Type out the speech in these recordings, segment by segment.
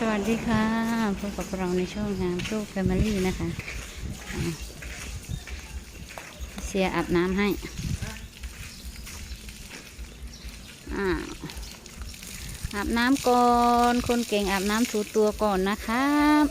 สวัสดีค่ะพบกับเราในช่องงานตู้แฟมิลี่นะคะ เสียอาบน้ำให้อาอาบน้ำก่อน คนเก่งอาบน้ำถูตัวก่อนนะครับ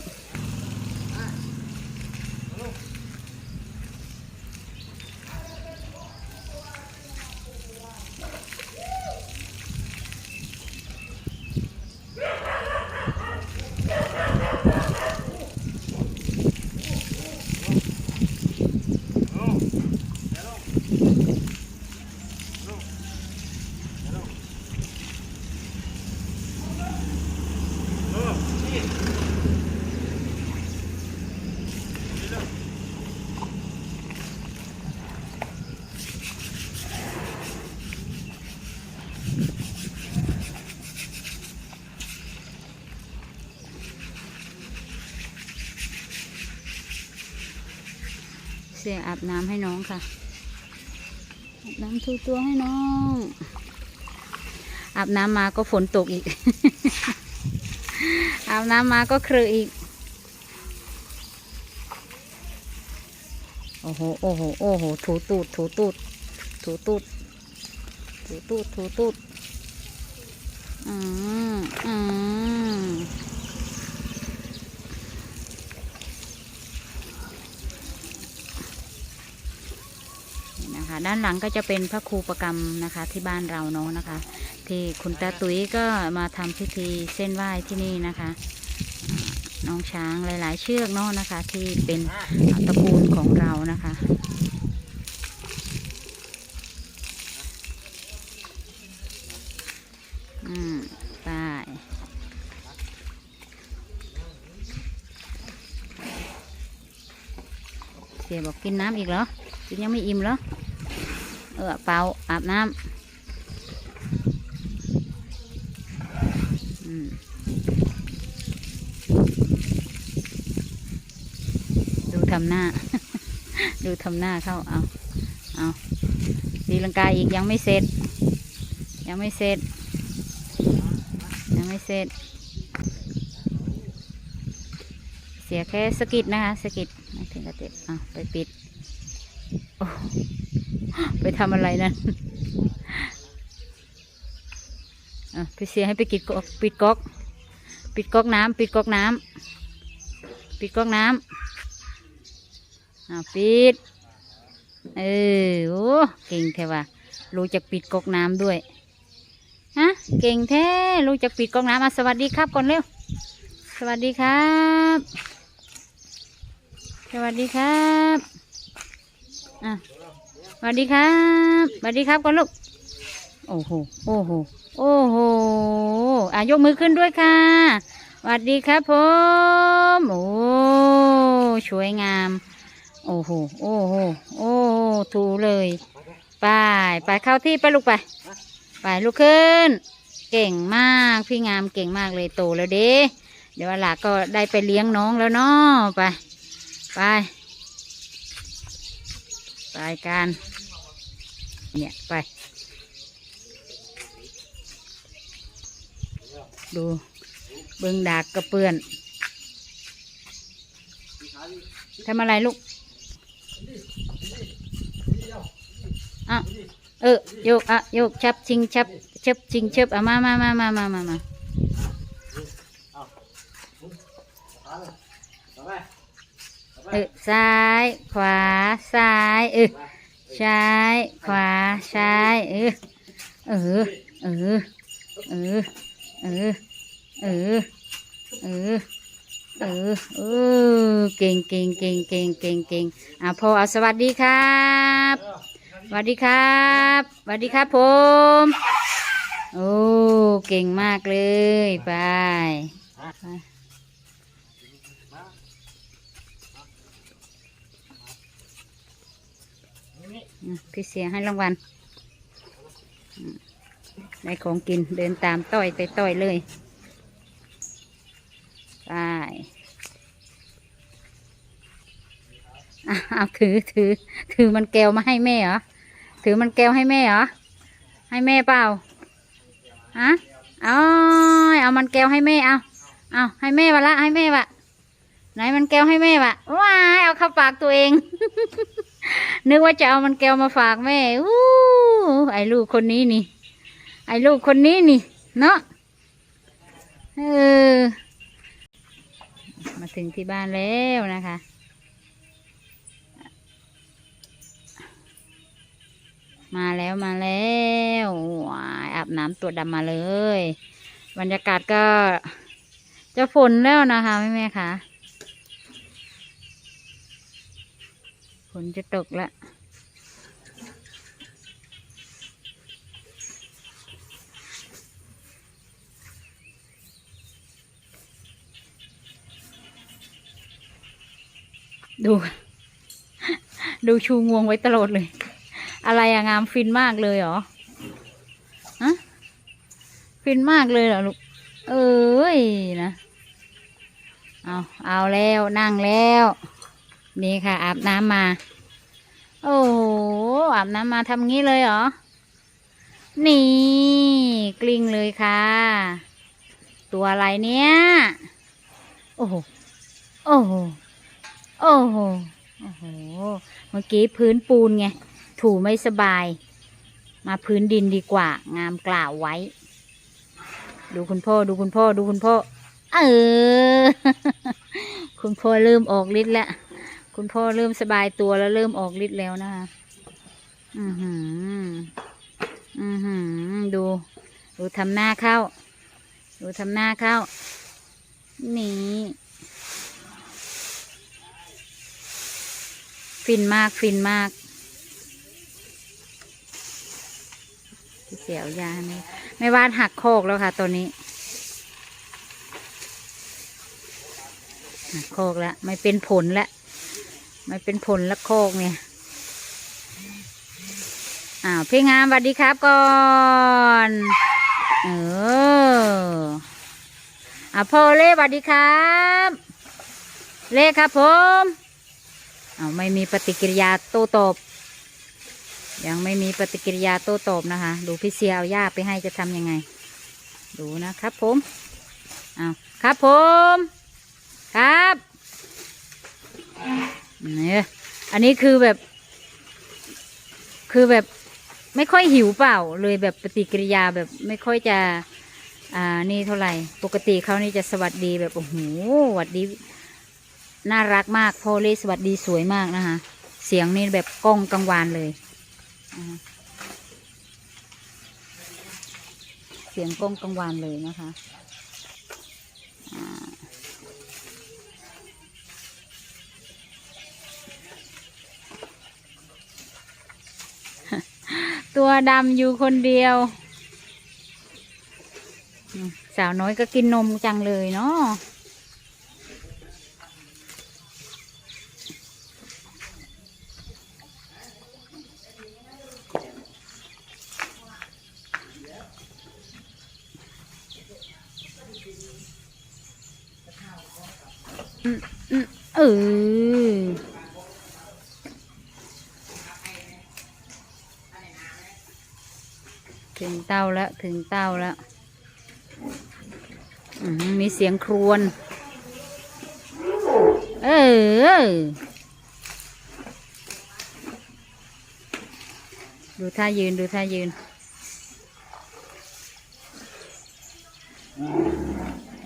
สียอาบน้ำให้น้องค่ะอาบน้ำถูตัวให้น้อง อาบน้ำมาก็ฝนตกอีก อาบน้ำมาก็เครืออีก โอ้โห โอ้โห โอ้โห ถูตูด ถูตูด ถูตูด ถูตูด ถูตูด อืมอืม นี่นะคะ ด้านหลังก็จะเป็นพระครูประกรรมนะคะที่บ้านเราเนาะนะคะ ที่คุณตาตุ้ยก็มาทำพิธีเส้นไหว้ที่นี่นะคะ น้องช้างหลาย ๆ เชือกเนาะนะคะ ที่เป็นตระกูลของเรานะคะอืมไปเสียบอกกินน้ำอีกเหรอกินยังไม่อิ่มเหรอ เออเปล่าอาบน้ำอืมดูทำหน้า ดูทำหน้าเข้า เอาเอาตีลังกาอีกยังไม่เสร็จ ยังไม่เสร็จ ยังไม่เสร็จ เสียแค่สกิดนะคะสกิดไม่ถึงกระเจ็บอะไปปิด โอ้ ไปทำอะไรนั่นอะพี่เสียให้ไปกิดก๊อกปิดก๊อก ปิดก๊อกน้ำปิดก๊อกน้ำปิดก๊อกน้ำอะปิด เออโอ้เก่งแท้ว่ะรู้จักปิดก๊อกน้ำด้วยฮะเก่งแท้รู้จักปิดก๊อกน้ำอะสวัสดีครับก่อนเร็ว สวัสดีครับ สวัสดีครับอะ สวัสดีครับสวัสดีครับก่อนลูก โอ้โห โอ้โห โอ้โห อะยกมือขึ้นด้วยค่ะสวัสดีครับผม โอ้สวยงาม โอ้โห โอ้โห โอ้โหถูเลย ไป ไปเข้าที่ไปลูกไป ไปลุกขึ้น เก่งมาก พี่งามเก่งมากเลยโตแล้วเด้เดี๋ยวหลาก็ได้ไปเลี้ยงน้องแล้วเนาะไป ไป ไปกันเนี่ยไป ดูเบิงดากกระเปื้อนทำอะไรลูกอะเออโยกอะโยกชับชิงชับชับชิงชับอะมามามามามามามา เออซ้าย ขวา ซ้ายเออซ้าย ขวา ซ้ายเออเออเออเออเออเออเออเออเออเก่งเก่งเก่งเก่งเก่งเก่งอะพอเอาสวัสดีครับสวัสดีครับสวัสดีครับผมโอ้เก่งมากเลยไปไปอืม พี่เสียให้รางวัลได้ของกินเดินตามต้อยไปต้อยเลยไปเอาถือถือ ถือมันแก้วมาให้แม่เหรอ ถือมันแก้วให้แม่เหรอ ให้แม่เปล่าฮะเอาเอามันแก้วให้แม่เอาเอาให้แม่วะละให้แม่วะไหนมันแก้วให้แม่วะว้าเอาเข้าปากตัวเอง นึกว่าจะเอามันแก้วมาฝากแม่อู้ไอ้ลูกคนนี้นี่ ไอ้ลูกคนนี้นี่ เนาะเออ มาถึงที่บ้านแล้วนะคะ มาแล้วมาแล้วว้าอาบน้ำตัวดำมาเลย บรรยากาศก็จะฝนแล้วนะคะแม่แม่คะ นจะตกแล้วดู ดูชูงวงไว้ตลอดเลย อะไรอะงามฟินมากเลยเหรอฮะฟินมากเลยเหรอลูก เอ้ยนะ เอา เอาแล้วนั่งแล้ว นี่ค่ะ อาบน้ำมา โอ้โหอาบน้ำมาทำงี้เลยเหรอ นี่ กลิ้งเลยค่ะ ตัวอะไรเนี่ย โอ้โห โอ้โห โอ้โห โอ้โห เมื่อกี้พื้นปูนไง ถูไม่สบาย มาพื้นดินดีกว่า งามกล่าวไว้ ดูคุณพ่อ ดูคุณพ่อ ดูคุณพ่อ เออ คุณพ่อเริ่มออกฤทธิ์แล้ว คุณพ่อเริ่มสบายตัวแล้วเริ่มออกฤทธิ์แล้วนะคะ อือหือ อือหือ ดู ดูทำหน้าเข้า ดูทำหน้าเข้า นี่ฟินมากฟินมากเสียวยานี่ไม่วาดหักโคกแล้วค่ะ ตัวนี้ หักโคกแล้ว ไม่เป็นผลแล้ว ไม่เป็นผลละโคกเนี่ยอ้าวพี่งามสวัสดีครับก่อนเอออะพ่อเล่สวัสดีครับ เล่ครับผมเอาไม่มีปฏิกิริยาโต้ตอบ ยังไม่มีปฏิกิริยาโต้ตอบนะคะ ดูพี่เสียเอาหญ้าไปให้จะทำยังไง ดูนะครับผมเอาครับผม ครับ เนี่ยอันนี้คือแบบ คือแบบไม่ค่อยหิวเปล่า เลยแบบปฏิกิริยาแบบไม่ค่อยจะ อ่านี่เท่าไหร่ ปกติเขานี่จะสวัสดีแบบโอ้โหสวัสดี น่ารักมากพ่อเล่สวัสดีสวยมากนะคะ เสียงนี่แบบก้องกังวานเลยเสียงก้องกังวานเลยนะคะ ตัวดำอยู่คนเดียว สาวน้อยก็กินนมจังเลยเนาะอืมอืมเออ เต้าแล้วถึงเต้าแล้วมีเสียงครวญเออ ดูท่ายืนดูท่ายืน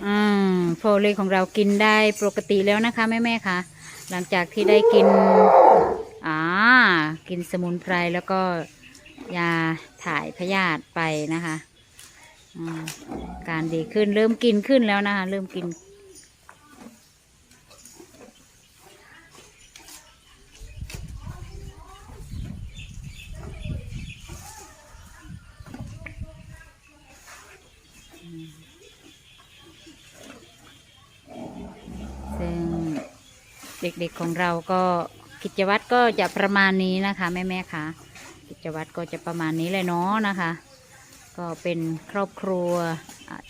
อ่าโฟเลของเรากินได้ปกติแล้วนะคะ แม่แม่ๆค่ะ หลังจากที่ได้กิน อ่า กินสมุนไพรแล้วก็ ยาถ่ายพยาธิไปนะคะการดีขึ้นเริ่มกินขึ้นแล้วนะคะเริ่มกิน ซึ่งเด็กๆของเราก็กิจวัตรก็จะประมาณนี้นะคะ แม่ ๆ ค่ะ จวัตรก็จะประมาณนี้เลยเนาะนะคะ ก็เป็นครอบครัว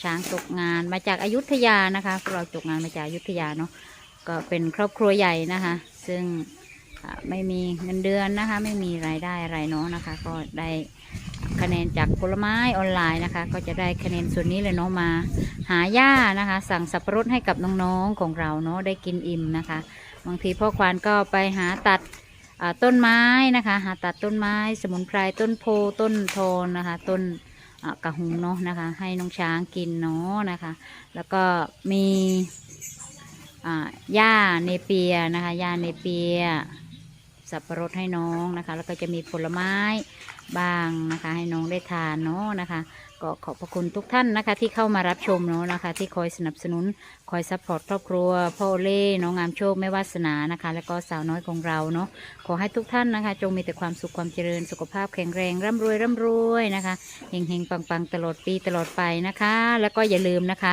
ช้างตกงานมาจากอายุทยานะคะพวกเราตกงานมาจากอายุทยาเนาะก็เป็นครอบครัวใหญ่นะคะ ซึ่งไม่มีเงินเดือนนะคะ ไม่มีรายได้อะไรเนาะนะคะ ก็ได้คะแนนจากผลไม้ออนไลน์นะคะ ก็จะได้คะแนนส่วนนี้เลยเนาะมา หาหญ้านะคะ สั่งสับปะรดให้กับน้องๆของเราเนาะได้กินอิ่มนะคะ บางทีพ่อควานก็ไปหาตัด ต้นไม้นะคะหาตัดต้นไม้สมุนไพรต้นโพต้นโทนนะคะ ต้นกระหุงเนาะนะคะ ให้น้องช้างกินเนาะนะคะ แล้วก็มีหญ้าเนเปียนะคะหญ้าเนเปีย สับปะรดให้น้องนะคะ แล้วก็จะมีผลไม้ บ้างนะคะ ให้น้องได้ทานเนาะนะคะ ก็ขอบพระคุณทุกท่านนะคะ ที่เข้ามารับชมเนาะนะคะ ที่คอยสนับสนุนคอยซัพพอร์ตครอบครัว พ่อเล่น้องงามโชคแม่วาสนานะคะ แล้วก็สาวน้อยของเราเนาะขอให้ทุกท่านนะคะ จงมีแต่ความสุขความเจริญสุขภาพแข็งแรงร่ำรวยร่ำรวยนะคะเฮงเฮงปังปังๆตลอดปีตลอดไปนะคะ แล้วก็อย่าลืมนะคะ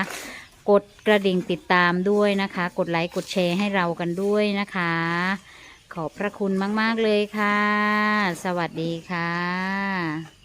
กดกระดิ่งติดตามด้วยนะคะ กดไลค์กดแชร์ให้เรากันด้วยนะคะ ขอบพระคุณมาก ๆ เลยค่ะ สวัสดีค่ะ